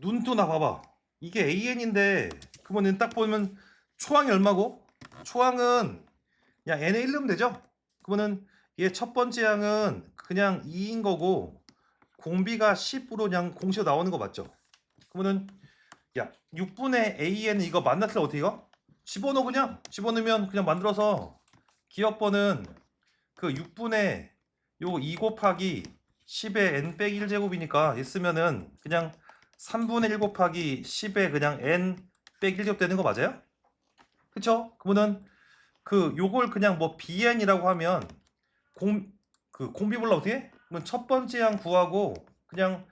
눈두나 봐봐. 이게 AN인데 그러면 딱 보면 초항이 얼마고? 초항은 그냥 n에 1 넣으면 되죠? 그러면은 얘 첫 번째 항은 그냥 2인 거고 공비가 10으로 그냥 공식으로 나오는 거 맞죠? 그러면은 야 6분의 an 이거 때 어떻게 이거? 집어넣어 그냥 집어넣으면 그냥 만들어서 기억번은 그 6분의 요 2 곱하기 10의 n 빼기 1제곱이니까 있으면은 그냥 3분의 1 곱하기 10의 그냥 n 빼기 1제곱 되는 거 맞아요? 그쵸? 그러면은 그 요걸 그냥 뭐 bn이라고 하면 공 그 공비 몰라 어떻게? 해? 그러면 첫 번째 항 구하고 그냥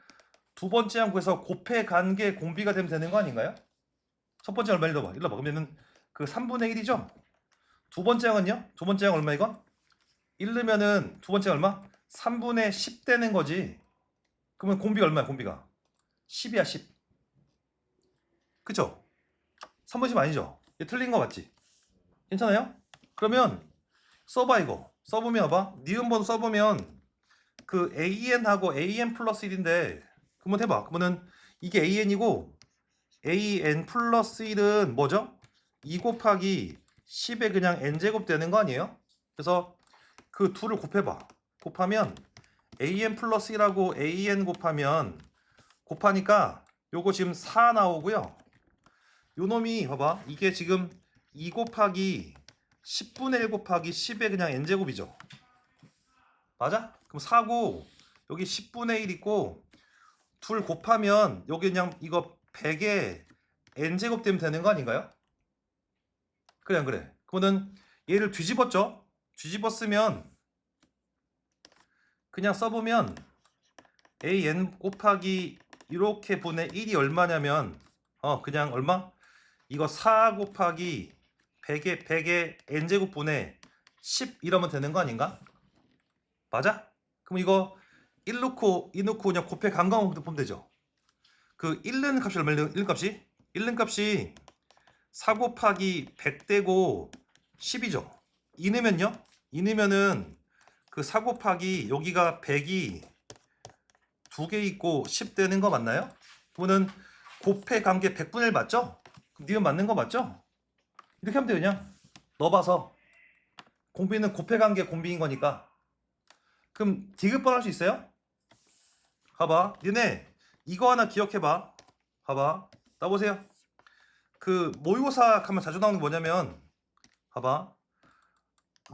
두 번째 항 구해서 곱해 간게 공비가 되면 되는 거 아닌가요? 첫 번째 얼마 일러봐 일러봐 그러면은 그 3분의 1이죠? 두 번째 항은요? 두 번째 항 얼마 이거? 1 넣으면은 두 번째 얼마? 3분의 10 되는 거지 그러면 공비가 얼마야 공비가? 10이야 10 그쵸? 3번 10 아니죠? 얘 틀린 거 맞지? 괜찮아요? 그러면 써봐 이거 써보면 봐봐 니은번 써보면 그 AN하고 AN 플러스 1인데 그러면 해봐 그러면은 이게 AN이고 AN 플러스 1은 뭐죠? 2 곱하기 10에 그냥 n제곱 되는 거 아니에요? 그래서 그 둘을 곱해봐 곱하면 AN 플러스 1하고 AN 곱하면 곱하니까 요거 지금 4 나오고요 요 놈이 봐봐 이게 지금 2 곱하기 10분의 1 곱하기 10의 그냥 n제곱이죠 맞아? 그럼 4고 여기 10분의 1 있고 둘 곱하면 여기 그냥 이거 100에 n제곱 되면 되는 거 아닌가요? 그래 안 그래? 그러면 얘를 뒤집었죠? 뒤집었으면 그냥 써보면 an 곱하기 이렇게 분의 1이 얼마냐면 어 그냥 얼마? 이거 4 곱하기 100에 100에 n제곱 분의 10 이러면 되는 거 아닌가? 맞아? 그럼 이거 1 넣고 2 넣고 그냥 곱해 간광 보면 되죠. 그 1는 값이 얼마예요? 1 값이? 1는 값이 4 곱하기 100 되고 10이죠. 2 넣으면요? 2 넣으면은 그 4 곱하기 여기가 100이 두 개 있고 10 되는 거 맞나요? 그러면은 곱해 관계 100분의 1 맞죠? 니은 맞는 거 맞죠? 이렇게 하면 돼요 그냥 넣어봐서 공비는 곱해 관계 공비인 거니까 그럼 디귿번 할 수 있어요? 봐봐 니네 이거 하나 기억해봐 봐봐 따보세요 그 모의고사 가면 자주 나오는 게 뭐냐면 봐봐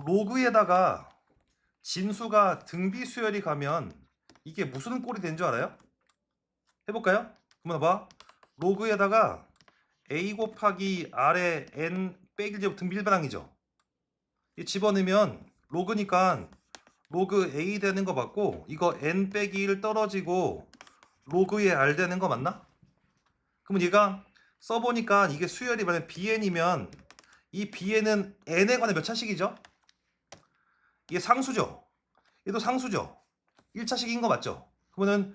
로그에다가 진수가 등비 수열이 가면 이게 무슨 꼴이 된 줄 알아요? 해볼까요? 그러면 봐봐 로그에다가 a 곱하기 r의 n 빼기 제곱 등비 일반항이죠 이 집어넣으면 로그니까 로그 a 되는 거 맞고 이거 n 빼기 1 떨어지고 로그의 r 되는 거 맞나? 그러면 얘가 써보니까 이게 수열이 만약 bn이면 이 bn은 n에 관해 몇 차식이죠? 이게 상수죠. 얘도 상수죠. 1차식인 거 맞죠? 그러면은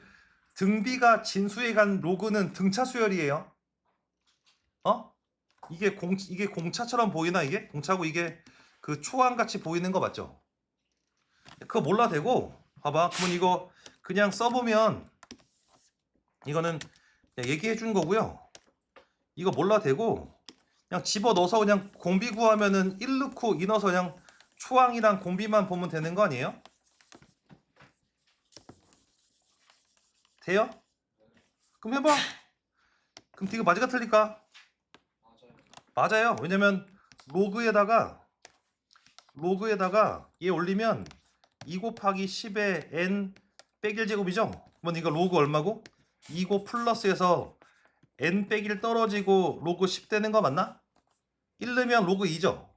등비가 진수에 간 로그는 등차 수열이에요. 어? 이게 공 이게 공차처럼 보이나 이게? 공차고 이게 그 초항 같이 보이는 거 맞죠? 그거 몰라 되고 봐봐. 그러면 이거 그냥 써보면 이거는 얘기해 준 거고요. 이거 몰라 되고 그냥 집어 넣어서 그냥 공비 구하면은 1 넣고 2 넣어서 그냥 초항이랑 공비만 보면 되는 거 아니에요? 돼요? 그럼 해봐. 그럼 이거 맞을까 틀릴까? 맞아요. 왜냐면 로그에다가 로그에다가 얘 올리면 2 곱하기 10의 n 빼기 1제곱이죠? 그러면 이거 로그 얼마고? 2고 플러스에서 n 빼기 1 떨어지고 로그 10 되는 거 맞나? 1 넣으면 로그 2죠?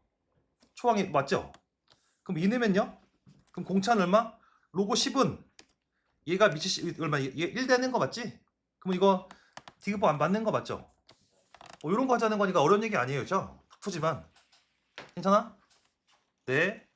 초항이 맞죠? 그럼 2 넣으면요? 그럼 공차는 얼마? 로그 10은 얘가 미치 시- 얼마? 얘 1 되는 거 맞지? 그럼 이거 디귿법 안 맞는 거 맞죠? 뭐 이런 거 하자는 거니까 어려운 얘기 아니에요, 저 푸지만 괜찮아? 네.